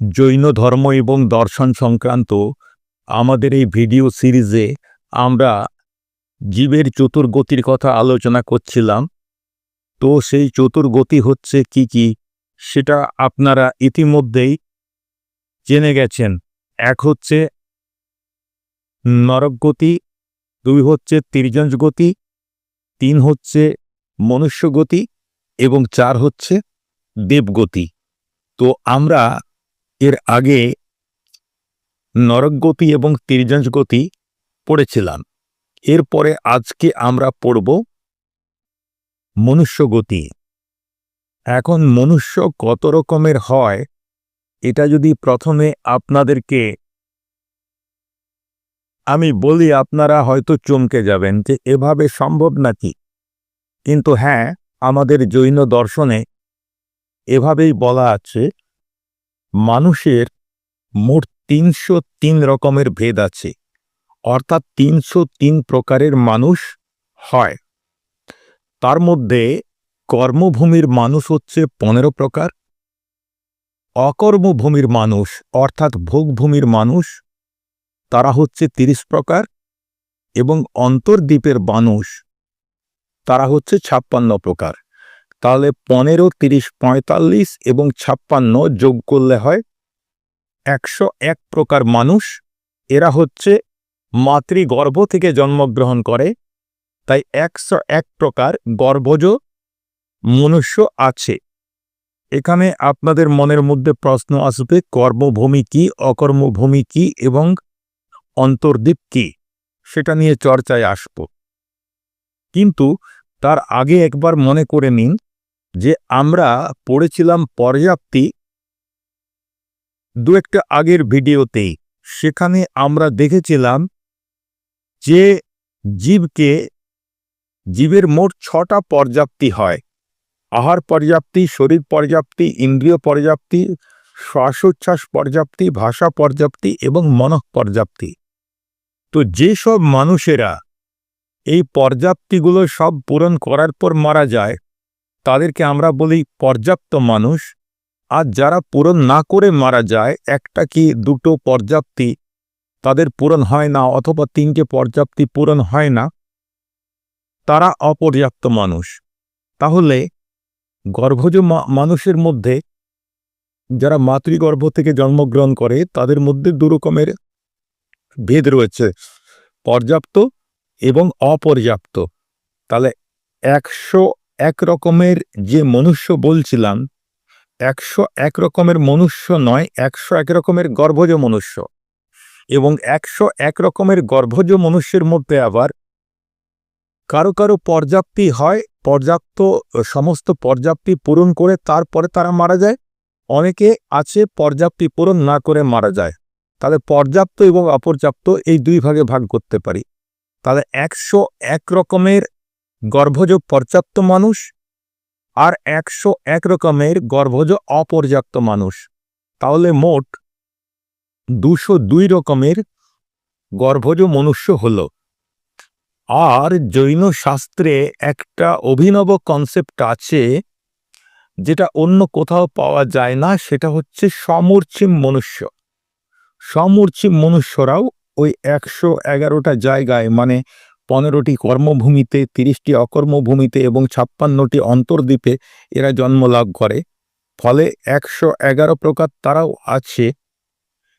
জৈন ধর্ম এবং দর্শন সংক্রান্ত আমাদের এই ভিডিও সিরিজে আমরা জীবের চতুর্গতির কথা আলোচনা করছিলাম। তো সেই চতুর্গতি হচ্ছে কি কি, সেটা আপনারা ইতিমধ্যেই জেনে গেছেন। এক হচ্ছে নরকগতি দুই হচ্ছে তির্যঞ্জ গতি, তিন হচ্ছে মনুষ্যগতি এবং চার হচ্ছে দেবগতি তো আমরা এর আগে নরকগতি এবং তির্যঞ্জ গতি পড়েছিলাম। এরপরে আজকে আমরা পড়ব মনুষ্যগতি এখন মনুষ্য কত রকমের হয়, এটা যদি প্রথমে আপনাদেরকে আমি বলি, আপনারা হয়তো চমকে যাবেন যে এভাবে সম্ভব নাকি? কিন্তু হ্যাঁ আমাদের জৈন দর্শনে এভাবেই বলা আছে মানুষের মোট তিনশো তিন রকমের ভেদ আছে, অর্থাৎ তিনশো তিন প্রকারের মানুষ হয়। তার মধ্যে কর্মভূমির মানুষ হচ্ছে পনেরো প্রকার, অকর্মভূমির মানুষ, অর্থাৎ ভোগভূমির মানুষ, তারা হচ্ছে তিরিশ প্রকার, এবং অন্তর্দ্বীপের মানুষ, তারা হচ্ছে ছাপ্পান্ন প্রকার। তাহলে পনেরো, তিরিশ, পঁয়তাল্লিশ এবং ছাপ্পান্ন যোগ করলে হয় একশো এক প্রকার মানুষ। এরা হচ্ছে মাতৃগর্ভ থেকে জন্মগ্রহণ করে। তাই একশো এক প্রকার গর্ভজ মনুষ্য আছে। এখানে আপনাদের মনের মধ্যে প্রশ্ন আসবে, কর্মভূমি কি, অকর্মভূমি কি এবং অন্তর্দ্বীপ কি? সেটা নিয়ে চর্চায় আসব। কিন্তু তার আগে একবার মনে করে নিন যে আমরা পড়েছিলাম পর্যাপ্তি দু একটা আগের ভিডিওতেই। সেখানে আমরা দেখেছিলাম যে জীবকে, জীবের মোট ছটা পর্যাপ্তি হয়। আহার পর্যাপ্তি, শরীর পর্যাপ্তি, ইন্দ্রিয় পর্যাপ্তি, শ্বাসোচ্ছ্বাস পর্যাপ্তি, ভাষা পর্যাপ্তি এবং মনঃ পর্যাপ্তি। তো যেসব মানুষেরা এই পর্যাপ্তিগুলো সব পূরণ করার পর মারা যায় তাদেরকে আমরা বলি পর্যাপ্ত মানুষ। আর যারা পূরণ না করে মারা যায়, একটা কি দুটো পর্যাপ্তি তাদের পূরণ হয় না অথবা তিনটে পর্যাপ্তি পূরণ হয় না? তারা অপর্যাপ্ত মানুষ। তাহলে গর্ভজ মানুষের মধ্যে যারা মাতৃগর্ভ থেকে জন্মগ্রহণ করে, তাদের মধ্যে দু রকমের ভেদ রয়েছে। পর্যাপ্ত এবং অপর্যাপ্ত। তাহলে একশো এক রকমের যে মনুষ্য বলছিলাম, একশো এক রকমের মনুষ্য নয়, একশো এক রকমের গর্ভজ মনুষ্য। এবং একশো এক রকমের গর্ভজ মনুষ্যের মধ্যে আবার কারও কারও পর্যাপ্তি হয়, পর্যাপ্ত সমস্ত পর্যাপ্তি পূরণ করে তারপরে তারা মারা যায়। অনেকে আছে পর্যাপ্তি পূরণ না করে মারা যায়। তাহলে পর্যাপ্ত এবং অপর্যাপ্ত এই দুই ভাগে ভাগ করতে পারি। তাহলে একশো এক রকমের গর্ভজ পর্যাপ্ত মানুষ আর একশো এক রকমের গর্ভজ অপর্যাপ্ত মানুষ। তাহলে মোট দুশো দুই রকমের গর্ভজ মনুষ্য হল। আর জৈন শাস্ত্রে একটা অভিনব কনসেপ্ট আছে, যেটা অন্য কোথাও পাওয়া যায় না, সেটা হচ্ছে সমূর্ছিম মনুষ্য। সমূর্ছিম মনুষ্যরাও ওই একশো এগারোটা জায়গায় মানে পনেরোটি কর্মভূমিতে, তিরিশটি অকর্মভূমিতে এবং ছাপ্পান্নটি অন্তর্দ্বীপে এরা জন্ম লাভ করে। ফলে একশো এগারো প্রকার তারাও আছে।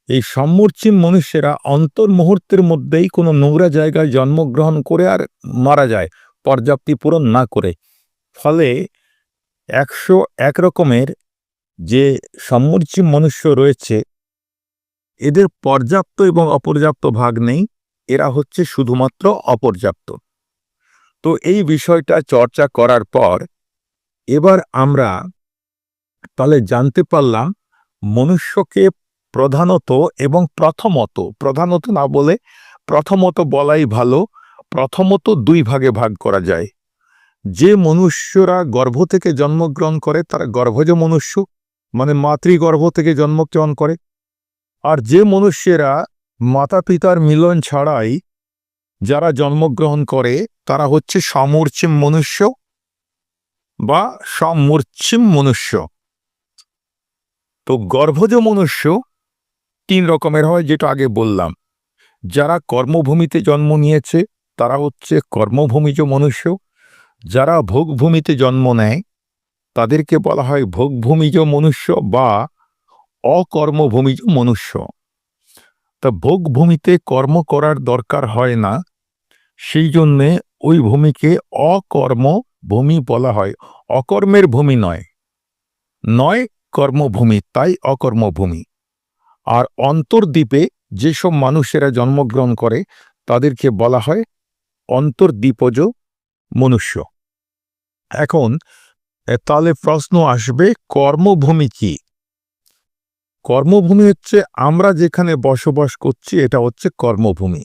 এই সম্মূর্ছিম মনুষ্যেরা অন্তর মুহূর্তের মধ্যেই কোনো নোংরা জায়গায় জন্মগ্রহণ করে আর মারা যায়, পর্যাপ্তি পূরণ না করে। ফলে একশো এক রকমের যে সম্মূর্ছিম মনুষ্য রয়েছে, এদের পর্যাপ্ত এবং অপর্যাপ্ত ভাগ নেই। এরা হচ্ছে শুধুমাত্র অপর্যাপ্ত। তো এই বিষয়টা চর্চা করার পর এবার আমরা তাহলে জানতে পারলাম মনুষ্যকে প্রধানত এবং প্রথমত, প্রধানত না বলে প্রথমত বলাই ভালো, প্রথমত দুই ভাগে ভাগ করা যায়। যে মনুষ্যরা গর্ভ থেকে জন্মগ্রহণ করে, তারা গর্ভজ মনুষ্য মানে মাতৃগর্ভ থেকে জন্মগ্রহণ করে। আর যে মনুষ্যেরা মাতা পিতার মিলন ছাড়াই যারা জন্মগ্রহণ করে, তারা হচ্ছে সমূর্ছিম মনুষ্য বা সমূর্ছিম মনুষ্য। তো গর্ভজ মনুষ্য তিন রকমের হয়, যেটা আগে বললাম। যারা কর্মভূমিতে জন্ম নিয়েছে, তারা হচ্ছে কর্মভূমিজ মনুষ্য। যারা ভোগভূমিতে জন্ম নেয়, তাদেরকে বলা হয় ভোগভূমিজ মনুষ্য বা অকর্মভূমিজ মনুষ্য। তা ভোগভূমিতে কর্ম করার দরকার হয় না। সেই জন্যে ওই ভূমিকে অকর্ম ভূমি বলা হয়। অকর্মের ভূমি নয়। নয় কর্মভূমি তাই অকর্মভূমি আর অন্তর্দ্বীপে যেসব মানুষেরা জন্মগ্রহণ করে, তাদেরকে বলা হয় অন্তর্দ্বীপজ মনুষ্য। এখন তাহলে প্রশ্ন আসবে, কর্মভূমি কি? কর্মভূমি হচ্ছে আমরা যেখানে বসবাস করছি, এটা হচ্ছে কর্মভূমি।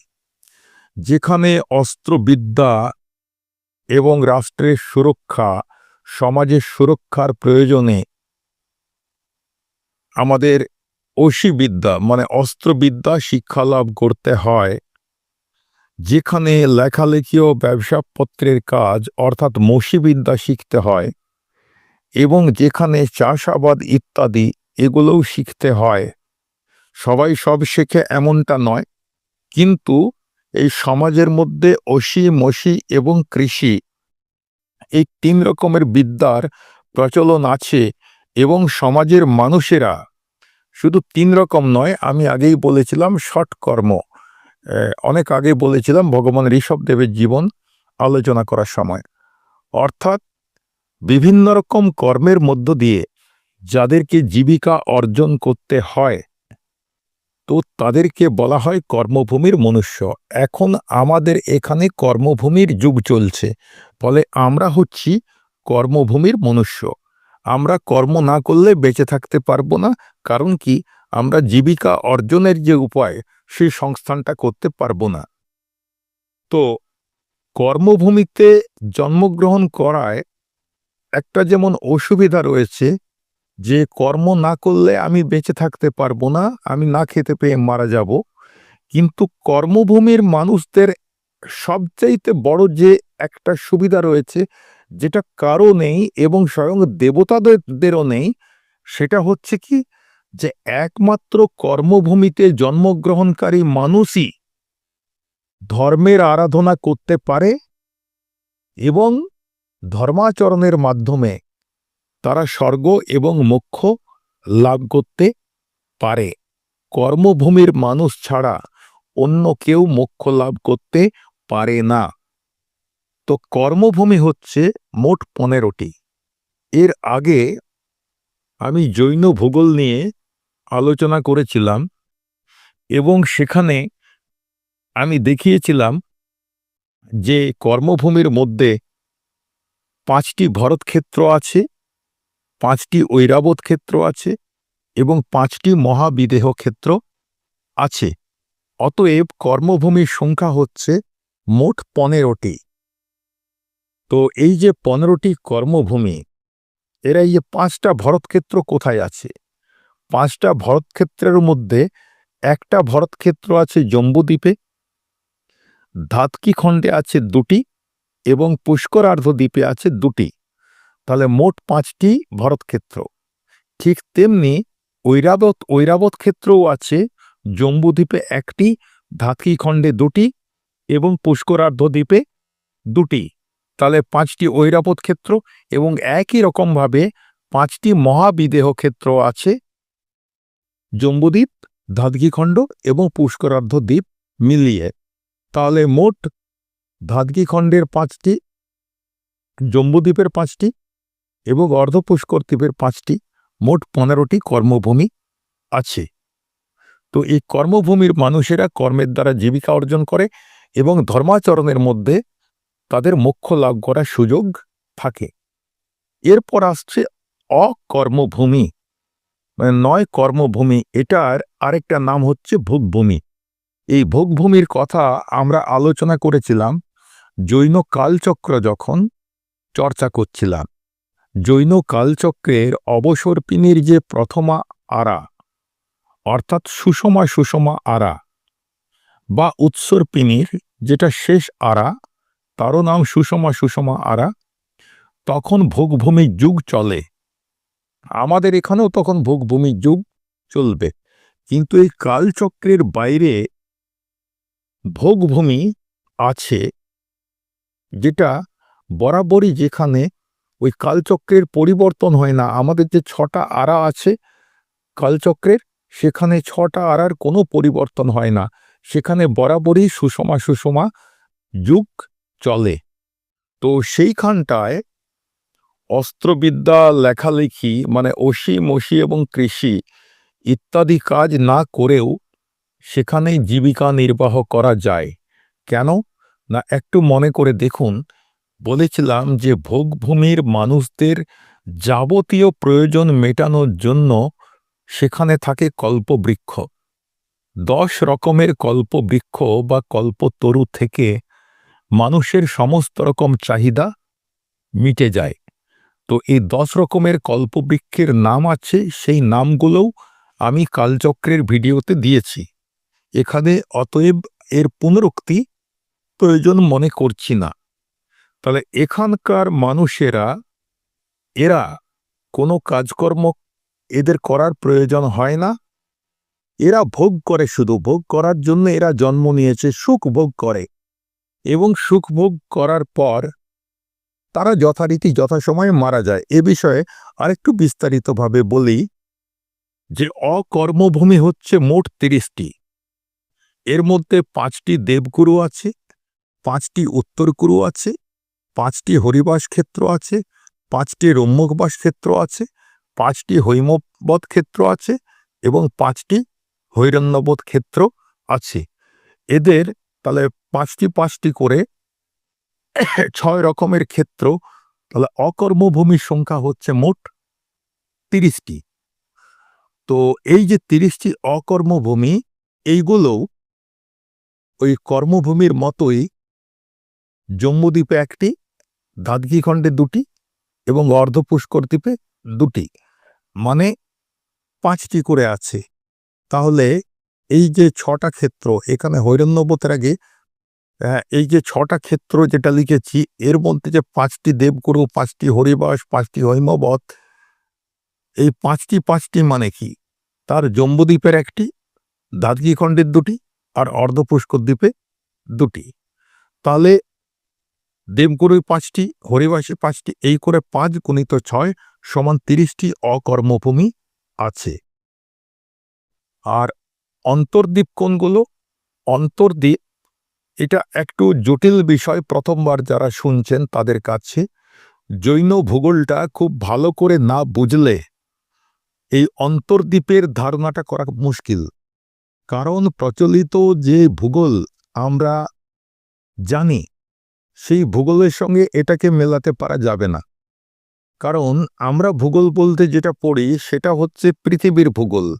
যেখানে অস্ত্রবিদ্যা এবং রাষ্ট্রের সুরক্ষা, সমাজের সুরক্ষার প্রয়োজনে আমাদের অসিবিদ্যা মানে অস্ত্রবিদ্যা শিক্ষা লাভ করতে হয়। যেখানে লেখালেখি ও ব্যবসাপত্রের কাজ, অর্থাৎ মসিবিদ্যা শিখতে হয় এবং যেখানে চাষাবাদ ইত্যাদি এগুলোও শিখতে হয়। সবাই সব শেখে এমনটা নয়। কিন্তু এই সমাজের মধ্যে অসি মসি এবং কৃষি এই তিন রকমের বিদ্যার প্রচলন আছে এবং সমাজের মানুষেরা শুধু তিন রকম নয়, আমি আগেই বলেছিলাম ষটকর্ম অনেক আগে বলেছিলাম ভগবান ঋষভদেবের জীবন আলোচনা করার সময়। অর্থাৎ বিভিন্ন রকম কর্মের মধ্য দিয়ে যাদেরকে জীবিকা অর্জন করতে হয়, তো তাদেরকে বলা হয় কর্মভূমির মনুষ্য। এখন আমাদের এখানে কর্মভূমির যুগ চলছে, ফলে আমরা হচ্ছি কর্মভূমির মনুষ্য। আমরা কর্ম না করলে বেঁচে থাকতে পারব না, কারণ কি? আমরা জীবিকা অর্জনের যে উপায়, সেই সংস্থানটা করতে পারব না। তো কর্মভূমিতে জন্মগ্রহণ করায় একটা যেমন অসুবিধা রয়েছে যে কর্ম না করলে আমি বেঁচে থাকতে পারব না, আমি না খেতে পেয়ে মারা যাব। কিন্তু কর্মভূমির মানুষদের সবচাইতে বড় যে একটা সুবিধা রয়েছে, যেটা কারও নেই এবং স্বয়ং দেবতাদেরও নেই, সেটা হচ্ছে কি, যে একমাত্র কর্মভূমিতে জন্মগ্রহণকারী মানুষই ধর্মের আরাধনা করতে পারে এবং ধর্মাচরণের মাধ্যমে তারা স্বর্গ এবং মোক্ষ লাভ করতে পারে। কর্মভূমির মানুষ ছাড়া অন্য কেউ মোক্ষ লাভ করতে পারে না। তো কর্মভূমি হচ্ছে মোট পনেরোটি। এর আগে আমি জৈন ভূগোল নিয়ে আলোচনা করেছিলাম এবং সেখানে আমি দেখিয়েছিলাম যে কর্মভূমির মধ্যে পাঁচটি ভরতক্ষেত্র আছে পাঁচটি ঐরাবত ক্ষেত্র আছে এবং পাঁচটি মহাবিদেহ ক্ষেত্র আছে। অতএব কর্মভূমির সংখ্যা হচ্ছে মোট পনেরোটি। তো এই যে পনেরোটি কর্মভূমি, এরা এই যে পাঁচটা ভরতক্ষেত্র কোথায় আছে? পাঁচটা ভরতক্ষেত্রের মধ্যে একটা ভরতক্ষেত্র আছে জম্বুদ্বীপে ধাতকি খণ্ডে আছে দুটি এবং পুষ্করার্ধ দ্বীপে আছে দুটি। তাহলে মোট পাঁচটি ভরতক্ষেত্র। ঠিক তেমনি ঐরাবত ঐরাবত ক্ষেত্রও আছে জম্বুদ্বীপে একটি, ধাতকি খণ্ডে দুটি এবং পুষ্করার্ধ দ্বীপে দুটি। তাহলে পাঁচটি ঐরাবত ক্ষেত্র এবং একই রকমভাবে পাঁচটি মহাবিদেহ ক্ষেত্র আছে জম্বুদ্বীপ ধাতগিখণ্ড এবং পুষ্করার্ধ দ্বীপ মিলিয়ে। তাহলে মোট ধাতগিখণ্ডের পাঁচটি জম্বুদ্বীপের পাঁচটি এবং অর্ধপুষ্কর দ্বীপের পাঁচটি, মোট পনেরোটি কর্মভূমি আছে। তো এই কর্মভূমির মানুষেরা কর্মের দ্বারা জীবিকা অর্জন করে এবং ধর্মাচরণের মধ্যে তাদের মোক্ষ লাভ করার সুযোগ থাকে। এরপর আসছে অকর্মভূমি। মানে নয় কর্মভূমি, এটার আরেকটা নাম হচ্ছে ভোগভূমি। এই ভোগভূমির কথা আমরা আলোচনা করেছিলাম জৈন কালচক্র যখন চর্চা করছিলাম। জৈন কালচক্রের অবসর্পিনীর যে প্রথমা আরা, অর্থাৎ সুষমা সুষমা আরা, বা উৎসর্পিনীর যেটা শেষ আরা, তারও নাম সুষমা সুষমা আরা, তখন ভোগভূমি যুগ চলে। আমাদের এখানেও তখন ভোগভূমির যুগ চলবে। কিন্তু এই কালচক্রের বাইরে ভোগভূমি আছে, যেটা বরাবরই যেখানে ওই কালচক্রের পরিবর্তন হয় না। আমাদের যে ছটা আরা আছে কালচক্রের, সেখানে ছটা আরার কোনো পরিবর্তন হয় না। সেখানে বরাবরই সুষমা সুষমা যুগ চলে। তো সেইখানটায় অস্ত্রবিদ্যা, লেখালেখি মানে অসি মসি এবং কৃষি ইত্যাদি কাজ না করেও সেখানেই জীবিকা নির্বাহ করা যায়। কেন? না, একটু মনে করে দেখুন বলেছিলাম যে ভোগভূমির মানুষদের যাবতীয় প্রয়োজন মেটানোর জন্য সেখানে থাকে কল্পবৃক্ষ। দশ রকমের কল্পবৃক্ষ বা কল্পতরু থেকে মানুষের সমস্ত রকম চাহিদা মিটে যায়। তো এই দশ রকমের কল্পবৃক্ষের নাম আছে, সেই নামগুলোও আমি কালচক্রের ভিডিওতে দিয়েছি। এখানে অতএব এর পুনরুক্তি প্রয়োজন মনে করছি না। তাহলে এখানকার মানুষেরা, এরা কোনো কাজকর্ম এদের করার প্রয়োজন হয় না? এরা ভোগ করে শুধু, ভোগ করার জন্য এরা জন্ম নিয়েছে, সুখ ভোগ করে। এবং সুখ ভোগ করার পর তারা যথারীতি যথাসময়ে মারা যায়। এ বিষয়ে আরেকটু বিস্তারিতভাবে বলি যে অকর্মভূমি হচ্ছে মোট তিরিশটি। এর মধ্যে পাঁচটি দেবগুরু আছে, পাঁচটি উত্তরগুরু আছে পাঁচটি হরিবাস ক্ষেত্র আছে, পাঁচটি রম্যকবাস ক্ষেত্র আছে, পাঁচটি হৈমবধ ক্ষেত্র আছে এবং পাঁচটি হৈরণ্যবোধ ক্ষেত্র আছে। এদের তাহলে পাঁচটি পাঁচটি করে ছয় রকমের ক্ষেত্র, তাহলে অকর্মভূমির সংখ্যা হচ্ছে মোট তিরিশটি। তো এই যে তিরিশটি অকর্মভূমি, এইগুলোও ওই কর্মভূমির মতোই জম্মুদ্বীপে একটি দাদগিখণ্ডে দুটি এবং অর্ধপুষ্কর দ্বীপে দুটি। মানে পাঁচটি করে আছে। তাহলে এই যে ছটা ক্ষেত্র এখানে হৈরণ্যবতের আগে আহ, এই যে ছটা ক্ষেত্র যেটা লিখেছি এর মধ্যে যে পাঁচটি দেবগুরু পাঁচটি হরিবাস পাঁচটি হৈমবত এই পাঁচটি পাঁচটি মানে কি? তার জম্বুদ্বীপের একটি দাদগিখণ্ডের দুটি আর অর্ধপুষ্কর দ্বীপে দুটি। তাহলে দেবগুরু পাঁচটি হরিবাসী পাঁচটি, এই করে পাঁচ গুণিত ছয় সমান তিরিশটি অকর্মভূমি আছে। আর অন্তর্দ্বীপ কোনগুলো? অন্তর্দ্বীপ, এটা একটু জটিল বিষয়, প্রথমবার যারা শুনছেন তাদের কাছে। জৈন ভূগোলটা খুব ভালো করে না বুঝলে এই অন্তর্দ্বীপের ধারণাটা করা মুশকিল। কারণ প্রচলিত যে ভূগোল আমরা জানি সেই ভূগোলের সঙ্গে এটাকে মেলাতে পারা যাবে না। কারণ আমরা ভূগোল বলতে যেটা পড়ি সেটা হচ্ছে পৃথিবীর ভূগোল।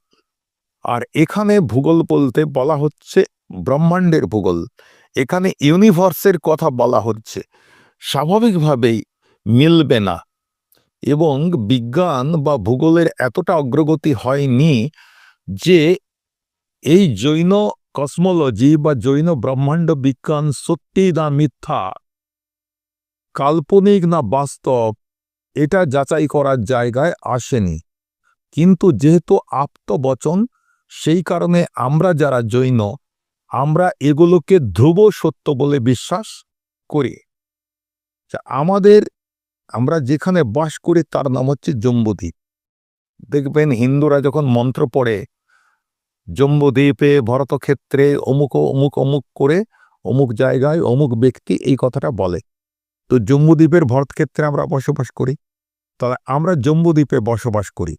আর এখানে ভূগোল বলতে বলা হচ্ছে ব্রহ্মাণ্ডের ভূগোল। এখানে ইউনিভার্সের কথা বলা হচ্ছে। স্বাভাবিকভাবেই মিলবে না। এবং বিজ্ঞান বা ভূগোলের এতটা অগ্রগতি হয়নি যে এই জৈন কসমোলজি বা জৈন ব্রহ্মাণ্ড বিজ্ঞান সত্যি না মিথ্যা। কাল্পনিক না বাস্তব, এটা যাচাই করার জায়গায় আসেনি। কিন্তু যেহেতু আপ্তবচন, সেই কারণে আমরা যারা জৈন, আমরা এগুলোকে ধ্রুব সত্য বলে বিশ্বাস করি। আমাদের, আমরা যেখানে বাস করি তার নাম হচ্ছে জম্বুদ্বীপ। দেখবেন হিন্দুরা যখন মন্ত্র পড়ে, জম্বুদ্বীপে ভরতক্ষেত্রে অমুক অমুক অমুক করে, অমুক জায়গায় অমুক ব্যক্তি এই কথাটা বলে। তো জম্বুদ্বীপের ভরতক্ষেত্রে আমরা বসবাস করি। তাহলে আমরা জম্মুদ্বীপে বসবাস করি।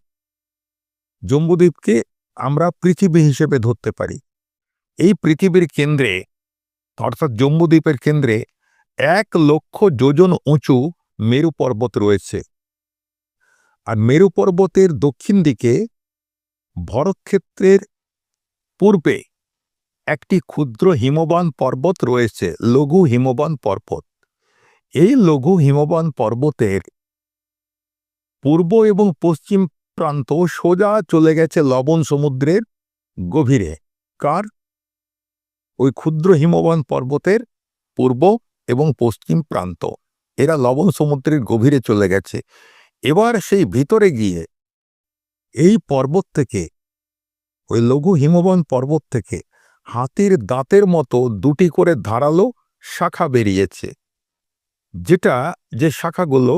জম্মুদ্বীপকে আমরা পৃথিবী হিসেবে ধরতে পারি। এই পৃথিবীর কেন্দ্রে, অর্থাৎ জম্মুদ্বীপের কেন্দ্রে এক লক্ষ যোজন উঁচু মেরু পর্বত রয়েছে। আর মেরু পর্বতের দক্ষিণ দিকে ভরতক্ষেত্রের পূর্বে একটি ক্ষুদ্র হিমবান পর্বত রয়েছে, লঘু হিমবান পর্বত। এই লঘু হিমবান পর্বতের পূর্ব এবং পশ্চিম প্রান্ত সোজা চলে গেছে লবণ সমুদ্রের গভীরে। কার? ওই ক্ষুদ্র হিমবান পর্বতের পূর্ব এবং পশ্চিম প্রান্ত। এরা লবণ সমুদ্রের গভীরে চলে গেছে। এবার সেই ভিতরে গিয়ে এই পর্বত থেকে, ওই লঘু হিমবন পর্বত থেকে হাতির দাঁতের মতো দুটি করে ধারালো শাখা বেরিয়েছে। যেটা যে শাখাগুলো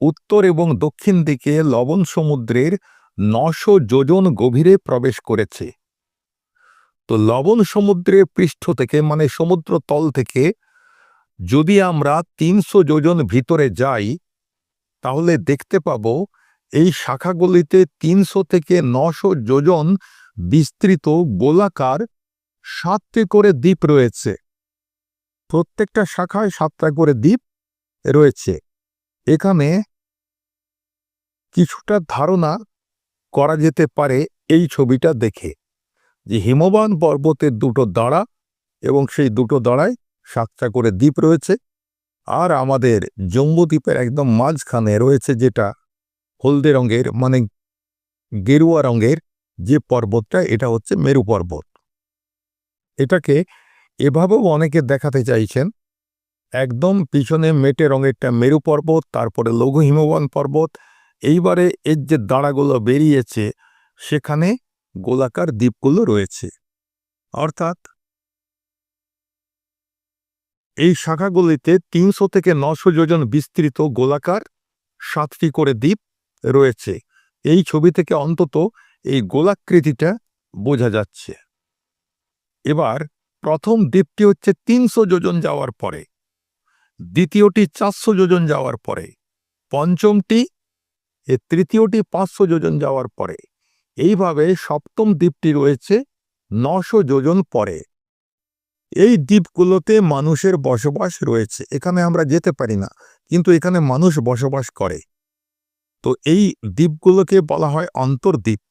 উত্তর এবং দক্ষিণ দিকে লবণ সমুদ্রের নশো যোজন গভীরে প্রবেশ করেছে। তো লবণ সমুদ্রের পৃষ্ঠ থেকে মানে সমুদ্র তল থেকে যদি আমরা তিনশো যোজন ভিতরে যাই, তাহলে দেখতে পাব এই শাখাগুলিতে তিনশো থেকে নশো যোজন বিস্তৃত গোলাকার সাতটি করে দ্বীপ রয়েছে। প্রত্যেকটা শাখায় সাতটা করে দ্বীপ রয়েছে। এখানে কিছুটা ধারণা করা যেতে পারে এই ছবিটা দেখে যে হিমবান পর্বতের দুটো দাঁড়া এবং সেই দুটো দাঁড়ায় সাতটা করে দ্বীপ রয়েছে আর আমাদের জম্বুদ্বীপের একদম মাঝখানে রয়েছে যেটা হলদে রঙের মানে গেরুয়া রঙের যে পর্বতটা, এটা হচ্ছে মেরু পর্বত। এটাকে এভাবেও অনেকে দেখাতে চাইছেন একদম পিছনে মেটে রঙেরটা মেরু পর্বত, তারপরে লঘু হিমবান পর্বত। এইবারে এর যে দাঁড়াগুলো বেরিয়েছে, সেখানে গোলাকার দ্বীপগুলো রয়েছে। অর্থাৎ এই শাখাগুলিতে তিনশো থেকে নশো যোজন বিস্তৃত গোলাকার সাতটি করে দ্বীপ রয়েছে। এই ছবি থেকে অন্তত এই গোলাকৃতিটা বোঝা যাচ্ছে। এবার প্রথম দ্বীপটি হচ্ছে তিনশো যোজন যাওয়ার পরে। দ্বিতীয়টি চারশো যোজন যাওয়ার পরে, পঞ্চমটি, এ তৃতীয়টি পাঁচশো যোজন যাওয়ার পরে। এইভাবে সপ্তম দ্বীপটি রয়েছে নশো যোজন পরে। এই দ্বীপগুলোতে মানুষের বসবাস রয়েছে। এখানে আমরা যেতে পারি না, কিন্তু এখানে মানুষ বসবাস করে। তো এই দ্বীপগুলোকে বলা হয় অন্তর্দ্বীপ।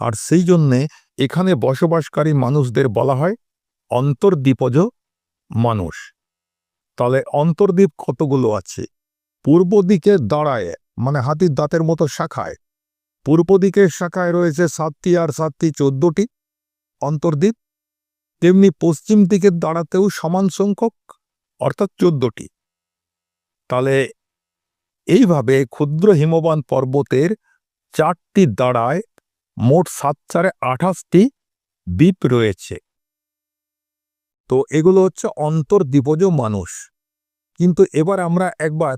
আর সেই জন্যে এখানে বসবাসকারী মানুষদের বলা হয় অন্তর্দ্বীপজ মানুষ। তাহলে অন্তর্দ্বীপ কতগুলো আছে? পূর্ব দিকে দাঁড়ায় মানে হাতির দাঁতের মতো শাখায়। পূর্ব দিকের শাখায় রয়েছে সাতটি আর সাতটি চোদ্দটি অন্তর্দ্বীপ। তেমনি পশ্চিম দিকের দাঁড়াতেও সমান সংখ্যক, অর্থাৎ চোদ্দটি। তাহলে এইভাবে ক্ষুদ্র হিমবান পর্বতের চারটি দাঁড়ায় মোট সাত চারে আঠাশটি দ্বীপ রয়েছে। তো এগুলো হচ্ছে অন্তর্দ্বীপজ মানুষ। কিন্তু এবার আমরা একবার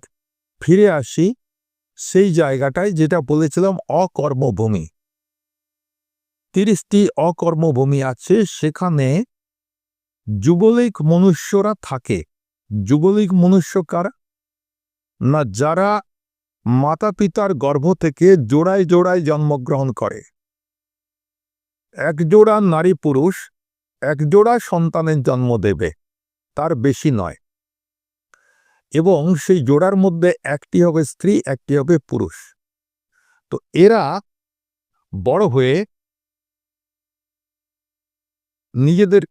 ফিরে আসি সেই জায়গাটায় যেটা বলেছিলাম অকর্মভূমি। তিরিশটি অকর্মভূমি আছে, সেখানে যুবলীগ মনুষ্যরা থাকে। যুবলীগ মনুষ্য কারা? না, যারা মাতা পিতার গর্ভ থেকে জোড়ায় জোড়ায় জন্মগ্রহণ করে। এক জোড়া নারী পুরুষ এক জোড়া সন্তানের জন্ম দেবে, তার বেশি নয়। এবং সেই জোড়ার মধ্যে একটি হবে স্ত্রী, একটি হবে পুরুষ। তো এরা বড় হয়ে নিজেদের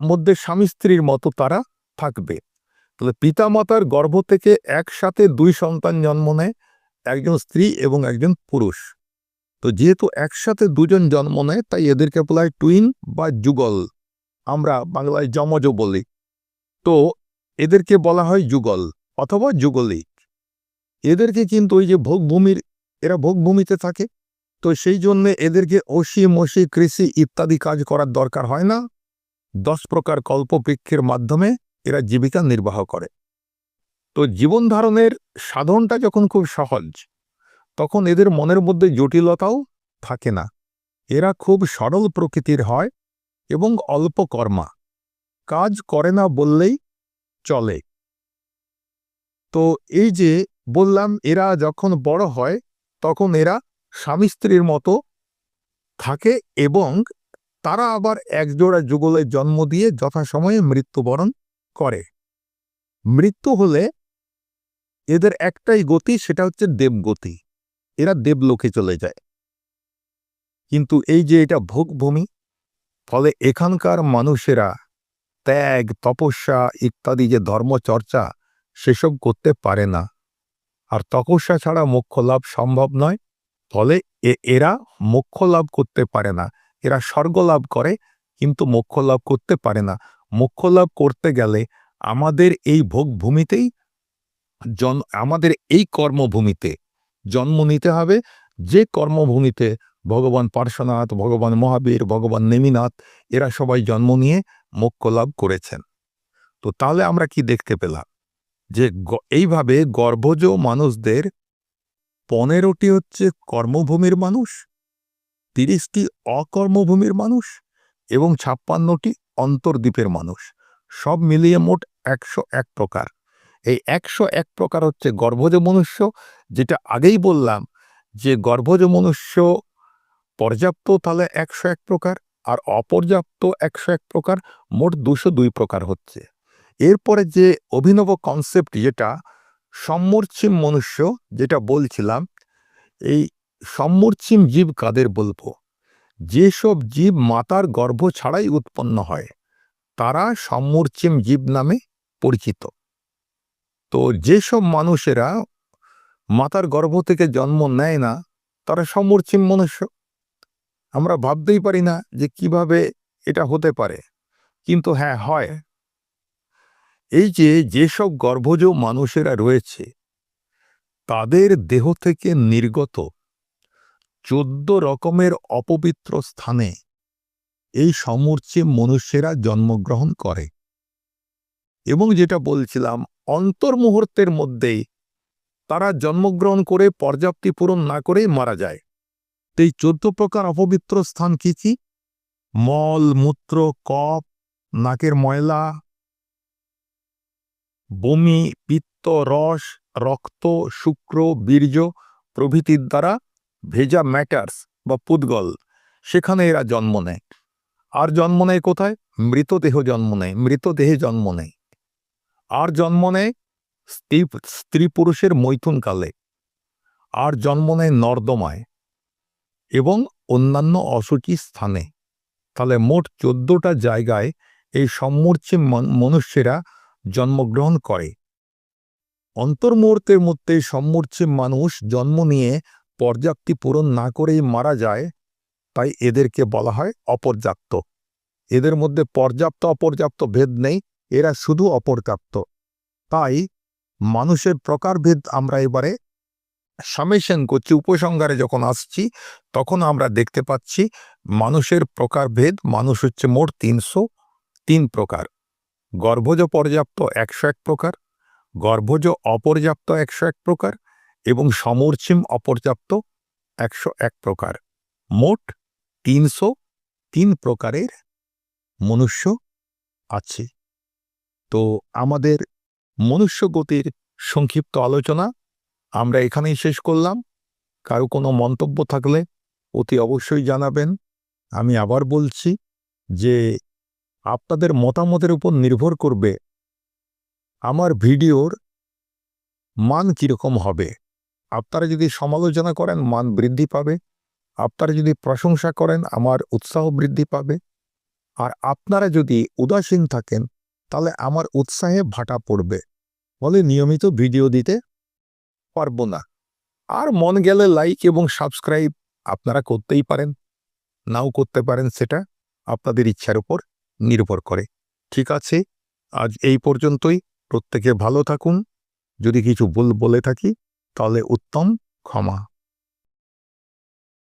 মধ্যে স্বামী স্ত্রীর মতো তারা থাকবে। তাহলে পিতামাতার গর্ভ থেকে একসাথে দুই সন্তান জন্ম নেয়, একজন স্ত্রী এবং একজন পুরুষ। তো যেহেতু একসাথে দুজন জন্ম নেয়, তাই এদেরকে বলা হয় টুইন বা যুগল। আমরা বাংলায় যমজ বলি। তো এদেরকে বলা হয় যুগল অথবা যুগলিক। এদেরকে কিন্তু ওই যে ভোগভূমির, এরা ভোগভূমিতে থাকে। তো সেই জন্য এদেরকে অসি মসি, কৃষি ইত্যাদি কাজ করার দরকার হয় না। দশ প্রকার কল্পবৃক্ষের মাধ্যমে এরা জীবিকা নির্বাহ করে। তো জীবন ধারণের সাধনটা যখন খুব সহজ, তখন এদের মনের মধ্যে জটিলতাও থাকে না। এরা খুব সরল প্রকৃতির হয় এবং অল্প কর্মা। কাজ করে না বললেই চলে। তো এই যে বললাম, এরা যখন বড় হয়, তখন এরা স্বামী স্ত্রীর মতো থাকে এবং তারা আবার একজোড়া যুগলের জন্ম দিয়ে যথাসময়ে মৃত্যুবরণ করে। মৃত্যু হলে এদের একটাই গতি, সেটা হচ্ছে দেবগতি। এরা দেবলোকে চলে যায়। কিন্তু এই যে এটা ভোগভূমি ফলে এখানকার মানুষেরা ত্যাগ, তপস্যা ইত্যাদি যে ধর্মচর্চা, সেসব করতে পারে না। আর তপস্যা ছাড়া মোক্ষ লাভ সম্ভব নয়, ফলে এরা মোক্ষ লাভ করতে পারে না। এরা স্বর্গ লাভ করে, কিন্তু মোক্ষ লাভ করতে পারে না। মোক্ষ লাভ করতে গেলে আমাদের এই ভোগভূমিতেই জন, আমাদের এই কর্মভূমিতে জন্ম নিতে হবে। যে কর্মভূমিতে ভগবান পার্শ্বনাথ, ভগবান মহাবীর, ভগবান নেমিনাথ, এরা সবাই জন্ম নিয়ে মোক্ষ লাভ করেছেন। তো তাহলে আমরা কি দেখতে পেলাম? যে এইভাবে গর্ভজ মানুষদের পনেরোটি হচ্ছে কর্মভূমির মানুষ, তিরিশটি অকর্মভূমির মানুষ এবং ছাপ্পান্নটি অন্তর্দ্বীপের মানুষ। সব মিলিয়ে মোট একশো এক প্রকার। এই একশো এক প্রকার হচ্ছে গর্ভজ মনুষ্য, যেটা আগেই বললাম যে গর্ভজ মনুষ্য পর্যাপ্ত তাহলে একশো এক প্রকার আর অপর্যাপ্ত একশো এক প্রকার মোট দুশো দুই প্রকার হচ্ছে। এরপরে যে অভিনব কনসেপ্ট যেটা সম্মূর্ছিম মনুষ্য যেটা বলছিলাম, এই সম্মূর্ছিম জীব কাদের বলব? যেসব জীব মাতার গর্ভ ছাড়াই উৎপন্ন হয়, তারা সম্মূর্ছিম জীব নামে পরিচিত। তো যেসব মানুষেরা মাতার গর্ভ থেকে জন্ম নেয় না, তারা সম্মূর্ছিম মনুষ্য। আমরা ভাবতেই পারি না যে কীভাবে এটা হতে পারে। কিন্তু হ্যাঁ হয়। এই যে যেসব গর্ভজ মানুষেরা রয়েছে, তাদের দেহ থেকে নির্গত চোদ্দ রকমের অপবিত্র স্থানে এই সমূর্চে মনুষ্যেরা জন্মগ্রহণ করে। এবং যেটা বলছিলাম, অন্তর্মুহূর্তের মধ্যেই তারা জন্মগ্রহণ করে, পর্যাপ্তি পূরণ না করেই মারা যায়। এই চোদ্দ প্রকার অপবিত্র স্থান কি কি? মল, মূত্র, কপ, নাকের ময়লা, বমি, পিত্ত, রস, রক্ত, শুক্র, বীর্য প্রভৃতির দ্বারা ভেজা ম্যাটার্স বা পুদ্গল। সেখানে এরা জন্ম নেয়। আর জন্ম নেয় কোথায়? মৃতদেহ জন্ম নেয়। মৃতদেহে জন্ম নেয়। আর জন্ম নেয় স্ত্রী স্ত্রী পুরুষের মৈথুনকালে। আর জন্ম নেয় নর্দমায়। এবং অন্যান্য অসুচি স্থানে। তাহলে মোট চোদ্দটা জায়গায় এই সম্মূর্ছে মনুষ্যেরা জন্মগ্রহণ করে। অন্তর্মুহূর্তের মধ্যে সম্মূর্ছে মানুষ জন্ম নিয়ে পর্যাপ্তি পূরণ না করেই মারা যায়, তাই এদেরকে বলা হয় অপর্যাপ্ত। এদের মধ্যে পর্যাপ্ত অপর্যাপ্ত ভেদ নেই, এরা শুধু অপর্যাপ্ত। তাই মানুষের প্রকারভেদ আমরা এবারে সামেশন করছি উপসংহারে যখন আসছি, তখন আমরা দেখতে পাচ্ছি মানুষের প্রকারভেদ, মানুষ হচ্ছে মোট তিনশো তিন প্রকার। গর্ভজ পর্যাপ্ত একশো এক প্রকার, গর্ভজ অপর্যাপ্ত একশো এক প্রকার এবং সমর্চিম অপর্যাপ্ত একশো এক প্রকার। মোট তিনশো তিন প্রকারের মনুষ্য আছে। তো আমাদের মনুষ্য গতির সংক্ষিপ্ত আলোচনা আমরা এখানেই শেষ করলাম। কারও কোনো মন্তব্য থাকলে অতি অবশ্যই জানাবেন। আমি আবার বলছি যে, আপনাদের মতামতের উপর নির্ভর করবে আমার ভিডিওর মান কীরকম হবে। আপনারা যদি সমালোচনা করেন, মান বৃদ্ধি পাবে। আপনারা যদি প্রশংসা করেন, আমার উৎসাহ বৃদ্ধি পাবে। আর আপনারা যদি উদাসীন থাকেন, তাহলে আমার উৎসাহে ভাটা পড়বে। ফলে নিয়মিত ভিডিও দিতে পারব না। আর মন গেলে লাইক এবং সাবস্ক্রাইব আপনারা করতেই পারেন। নাও করতে পারেন সেটা আপনাদের ইচ্ছার উপর নির্ভর করে। ঠিক আছে? আজ এই পর্যন্তই। প্রত্যেকে ভালো থাকুন। যদি কিছু ভুল বলে থাকি, তাহলে উত্তম ক্ষমা।